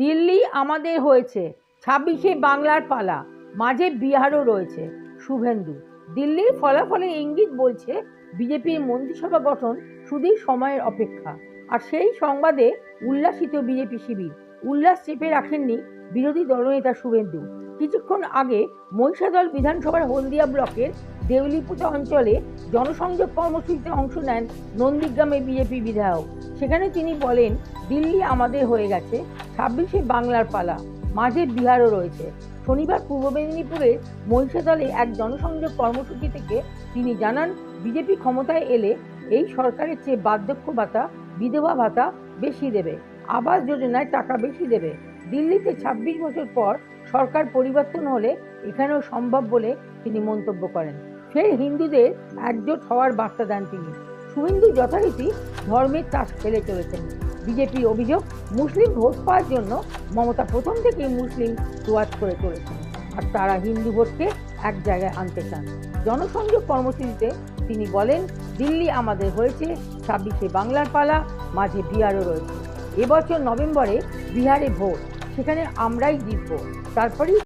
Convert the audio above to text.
দিল্লি আমাদের হয়েছে, ছাব্বিশে বাংলার পালা, মাঝে বিহারও রয়েছে। শুভেন্দু, দিল্লির ফলাফলে ইঙ্গিত বলছে বিজেপির মন্ত্রিসভা গঠন শুধুই সময়ের অপেক্ষা। আর সেই সংবাদে উল্লাসিত বিজেপি শিবির, উল্লাস চেপে রাখেননি বিরোধী দলনেতা শুভেন্দু। কিছুক্ষণ আগে মহিষাদল বিধানসভার হলদিয়া ব্লকের দেউলিপুতা অঞ্চলে জনসংযোগ কর্মসূচিতে অংশ নেন নন্দীগ্রামের বিজেপি বিধায়ক। সেখানে তিনি বলেন, দিল্লি আমাদের হয়ে গেছে, ছাব্বিশে বাংলার পালা, মাঝে বিহারও রয়েছে। শনিবার পূর্ব মেদিনীপুরের মহিষাদলে এক জনসংযোগ কর্মসূচি থেকে তিনি জানান, বিজেপি ক্ষমতায় এলে এই সরকারের চেয়ে বার্ধক্য ভাতা, বিধবা ভাতা বেশি দেবে, আবাস যোজনায় টাকা বেশি দেবে। দিল্লিতে ছাব্বিশ বছর পর সরকার পরিবর্তন হলে এখানেও সম্ভব বলে তিনি মন্তব্য করেন। ফের হিন্দুদের একজোট হওয়ার বার্তা দেন তিনি। শুভেন্দু যথারীতি ধর্মের তাস খেলে চলেছেন। বিজেপির অভিযোগ, মুসলিম ভোট পাওয়ার জন্য মমতা প্রথম থেকেই মুসলিম তোয়াজ করে চলেছেন। আর তারা হিন্দু ভোটকে এক জায়গায় আনতে চান। জনসংযোগ কর্মসূচিতে তিনি বলেন, দিল্লি আমাদের হয়েছে, ছাব্বিশে বাংলার পালা, মাঝে বিহারও রয়েছে। এবছর নভেম্বরে বিহারে ভোট, সেখানে আমরাই জিতব। তারপরেই